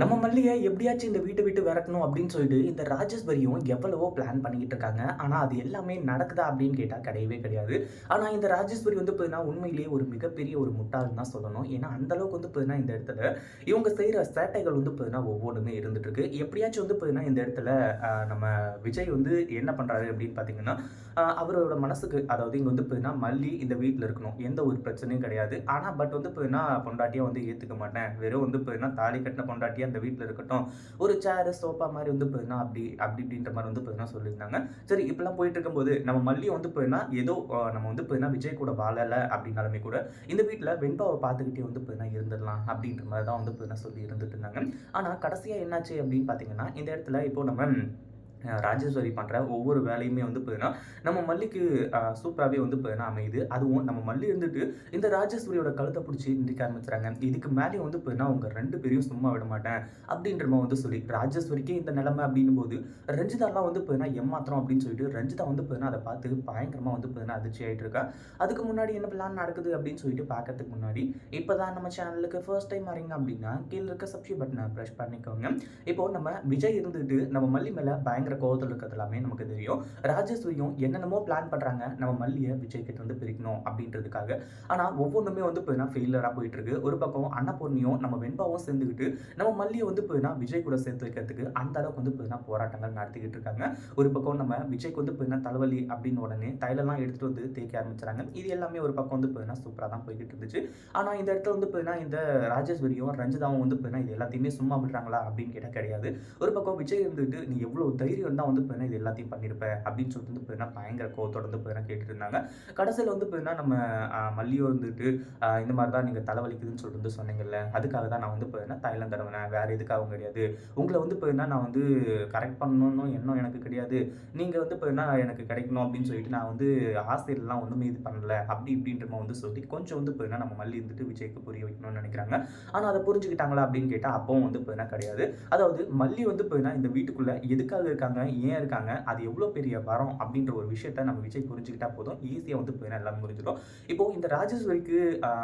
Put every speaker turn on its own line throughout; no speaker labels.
நம்ம மல்லியை எப்படியாச்சும் இந்த வீட்டை விட்டு விரட்டணும் அப்படின்னு சொல்லிட்டு இந்த ராஜேஸ்வரியும் எவ்வளவோ பிளான் பண்ணிக்கிட்டு இருக்காங்க. ஆனால் அது எல்லாமே நடக்குதா அப்படின்னு கேட்டால் கிடையவே கிடையாது. ஆனால் இந்த ராஜேஸ்வரி வந்து பார்த்தீங்கன்னா உண்மையிலேயே ஒரு மிகப்பெரிய ஒரு முட்டாள்னு தான் சொல்லணும். ஏன்னா அந்த அளவுக்கு வந்து பார்த்தீங்கன்னா இந்த இடத்துல இவங்க செய்கிற சேட்டைகள் வந்து பார்த்தீங்கன்னா ஒவ்வொன்றுமே இருந்துட்டு இருக்கு. எப்படியாச்சும் வந்து பார்த்தீங்கன்னா இந்த இடத்துல நம்ம விஜய் வந்து என்ன பண்ணுறாரு அப்படின்னு பார்த்தீங்கன்னா அவரோட மனசுக்கு அதாவது இங்கே வந்து பார்த்தீங்கன்னா மல்லி இந்த வீட்டில் இருக்கணும். எந்த ஒரு பிரச்சனையும் கிடையாது. ஆனால் பட் வந்து பார்த்தீங்கன்னா பொண்டாட்டியாக வந்து ஏற்றுக்க மாட்டேன். வெறும் வந்து பார்த்தீங்கன்னா தாலி கட்டின பொண்டாட்டியாக அந்த வீட்டில் இருக்கட்டும் ஒரு சேரு சோஃபா மாதிரி வந்து பார்த்தீங்கன்னா அப்படி அப்படி இப்படின்ற மாதிரி வந்து பார்த்தீங்கன்னா சொல்லியிருந்தாங்க. சரி இப்பெல்லாம் போயிட்டு இருக்கும்போது நம்ம மல்லி வந்து பார்த்தீங்கன்னா ஏதோ நம்ம வந்து பார்த்தீங்கன்னா விஜய் கூட வாழலை அப்படின்னாலுமே கூட இந்த வீட்டில் வெண்பாவை பார்த்துக்கிட்டே வந்து பார்த்தீங்கன்னா இருந்துடலாம் அப்படின்ற மாதிரி தான் வந்து பார்த்தீங்கன்னா சொல்லி இருந்துட்டு இருந்தாங்க. ஆனால் கடைசியாக என்னாச்சு அப்படின்னு பார்த்தீங்கன்னா இந்த இடத்துல இப்போ நம்ம ராஜேஸ்வரி பண்ணுற ஒவ்வொரு வேலையுமே வந்து பார்த்தீங்கன்னா நம்ம மல்லிக்கு சூப்பராகவே வந்து பார்த்தீங்கன்னா அமையுது. அதுவும் நம்ம மல்லி இருந்துட்டு இந்த ராஜேஸ்வரியோட கழுத்தை பிடிச்சி நிற்க ஆரம்பிச்சுறாங்க இதுக்கு மேலே வந்து பார்த்தீங்கன்னா அவங்க ரெண்டு பேரையும் சும்மா விட மாட்டேன் அப்படின்ற மாதிரி வந்து சொல்லி ராஜேஸ்வரிக்கே இந்த நிலைமை அப்படின்னும் போது ரஞ்சிதாலாம் வந்து பார்த்தீங்கன்னா ஏமாத்திரம் அப்படின்னு சொல்லிட்டு ரஞ்சிதா வந்து பார்த்தீங்கன்னா அதை பார்த்து பயங்கரமாக வந்து பார்த்தீங்கன்னா அதிர்ச்சி ஆகிட்டு இருக்கா. அதுக்கு முன்னாடி என்ன பிளான் நடக்குது அப்படின்னு சொல்லிட்டு பார்க்கறதுக்கு முன்னாடி இப்போ தான் நம்ம சேனலுக்கு ஃபர்ஸ்ட் டைம் வரீங்க அப்படின்னா கீழே இருக்க சப்ஸ்கிரைப் பட்டனை ப்ரெஸ் பண்ணிக்கோங்க. இப்போ நம்ம விஜய் இருந்துட்டு நம்ம மல்லி மேலே பயங்கர கோவத்தில் இருக்கிறது எல்லாமே நமக்கு தெரியும். ராஜேஸ்வரியும் என்னென்னமோ பிளான் பண்ணுறாங்க நம்ம மல்லியை விஜய் கிட்ட வந்து பிரிக்கணும் அப்படின்றதுக்காக. ஆனால் ஒவ்வொன்றுமே வந்து போயினா ஃபெயிலராக போயிட்டு இருக்கு. ஒரு பக்கம் அன்னபூர்ணியும் நம்ம வெண்பாவும் சேர்ந்துக்கிட்டு நம்ம மல்லியை வந்து போயினா விஜய் கூட சேர்த்து வைக்கிறதுக்கு அந்த அளவுக்கு வந்து போயினா போராட்டங்கள் நடத்திக்கிட்டு இருக்காங்க. ஒரு பக்கம் நம்ம விஜய்க்கு வந்து போயினா தலைவலி அப்படின்னு உடனே தைலெல்லாம் எடுத்துகிட்டு வந்து தேய்க்க ஆரம்பிச்சாங்க இது எல்லாமே ஒரு பக்கம் வந்து போயினா சூப்பராக தான் போய்கிட்டு இருந்துச்சு. ஆனால் இந்த இடத்துல வந்து போயினா இந்த ராஜேஸ்வரியும் ரஞ்சிதாவும் வந்து போயினா இது எல்லாத்தையுமே சும்மா விடுறாங்களா அப்படின்னு கேட்டால் கிடையாது. ஒரு பக்கம் விஜய் இருந்துட்டு நீ எவ்வளோ தைரியம் தான் வந்து போயினா இது எல்லாத்தையும் பண்ணியிருப்ப அப்படின்னு சொல்லிட்டு வந்து பார்த்தீங்கன்னா பயங்கர கோவத்தோட வந்து போயினா கேட்டுட்டு இருந்தாங்க கடைசியில் வந்து பார்த்தீங்கன்னா நம்ம மல்லியோ வந்துட்டு இந்த மாதிரி தான் நீங்கள் தலைவலிக்குதுன்னு சொல்லிட்டு வந்து சொன்னீங்கல்ல அதுக்காக தான் நான் வந்து பார்த்தீங்கன்னா தைலம் தடவினேன் வேறு எதுக்காகவும் கிடையாது உங்களை வந்து போயினா நான் வந்து கரெக்ட் பண்ணணும்னு எண்ணம் எனக்கு கிடையாது நீங்கள் வந்து போயினா எனக்கு கிடைக்கணும் அப்படின்னு சொல்லிட்டு நான் வந்து ஆசிரியர்லாம் ஒன்றுமே இது பண்ணல அப்படி இப்படின்ற வந்து சொல்லி கொஞ்சம் வந்து போயினா நம்ம மல்லி இருந்துட்டு விஜய்க்கு புரிய வைக்கணும்னு நினைக்கிறாங்க ஆனால் அதை புரிஞ்சுக்கிட்டாங்களா அப்படின்னு கேட்டால் அப்பவும் வந்து போயினா கிடையாது அதாவது மல்லி வந்து போயினா இந்த வீட்டுக்குள்ளே எதுக்காக இருக்காங்க ஏன் இருக்காங்க அது எவ்வளோ பெரிய வரம் அப்படின்ற ஒரு விஷயத்த நம்ம விஜய் புரிஞ்சுக்கிட்டா போதும். ஈஸியாக வந்து போயினா எல்லாமே புரிஞ்சிடும் இப்போ இந்த ராஜேஸ்வரிக்கு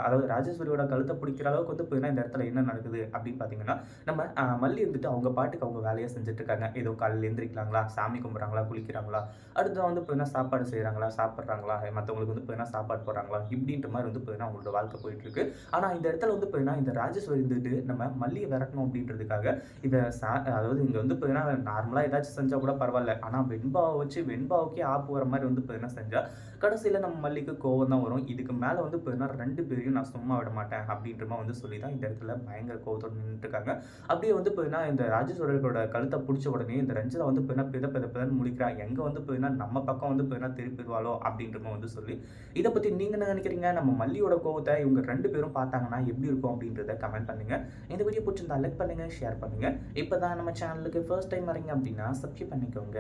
அதாவது ராஜேஸ்வரியோட கழுத்தை பிடிக்கிற அளவுக்கு வந்து போயினா இந்த இடத்துல என்ன நடக்குது அப்படின்னு பார்த்தீங்கன்னா நம்ம மல்லி இருந்துட்டு அவங்க பாட்டுக்கு அவங்க வேலையை செஞ்சுட்டு இருக்காங்க ஏதோ காலையில் எழுந்திரிக்கலாங்களா சாமி கும்பிட்றாங்களா குளிக்கிறாங்களா அடுத்து வந்து போயினா சாப்பாடு செய்கிறாங்களா சாப்பிட்றாங்களா மற்றவங்களுக்கு வந்து போயினா சாப்பாடு போடுறாங்களா இப்படின்ற மாதிரி வந்து போயினா அவங்களோட வாழ்க்கை போயிட்டு இருக்கு ஆனால் இந்த இடத்துல வந்து போயினா இந்த ராஜேஸ்வரி இருந்துட்டு நம்ம மல்லியை விரட்டணும் அப்படின்றதுக்காக இதை சா அதாவது இங்கே வந்து போயினா நார்மலாக ஏதாச்சும் செஞ்சால் கூட பரவாயில்ல. ஆனால் வெண்பாவை வச்சு வெண்பாவுக்கே ஆப்பு வர மாதிரி வந்து பார்த்தீங்கன்னா செஞ்சால் கடைசியில் நம்ம மல்லிக்கு கோவம் தான் வரும். இதுக்கு மேலே வந்து போயினா ரெண்டு பேரையும் நான் சும்மா விட மாட்டேன் அப்படின்ற மாதிரி வந்து சொல்லி தான் இந்த இடத்துல பயங்கர கோவத்தோடு நின்றுட்டு இருக்காங்க. அப்படியே வந்து போயினா இந்த ராஜேஸ்வரர்களோட கழுத்தை பிடிச்ச உடனே இந்த ரஞ்சிதா வந்து போயினா பித பித பிதன்னு முழிக்கிறா. எங்கே வந்து போயினா நம்ம பக்கம் வந்து போயினா திருப்பிடுவாளோ அப்படின்ற மாதிரி வந்து சொல்லி இதை பற்றி நீங்கள் என்ன நினைக்கிறீங்க? நம்ம மல்லியோட கோவத்தை இவங்க ரெண்டு பேரும் பார்த்தாங்கன்னா எப்படி இருக்கும் அப்படின்றத கமெண்ட் பண்ணுங்க. இந்த வீடியோ பிடிச்சிருந்தா லைக் பண்ணுங்க ஷேர் பண்ணுங்க. இப்போ தான் நம்ம சேனலுக்கு ஃபர்ஸ்ட் டைம் வரீங்க அப்படின்னா சப்ஸ்கிரைப் பண்ணிக்கோங்க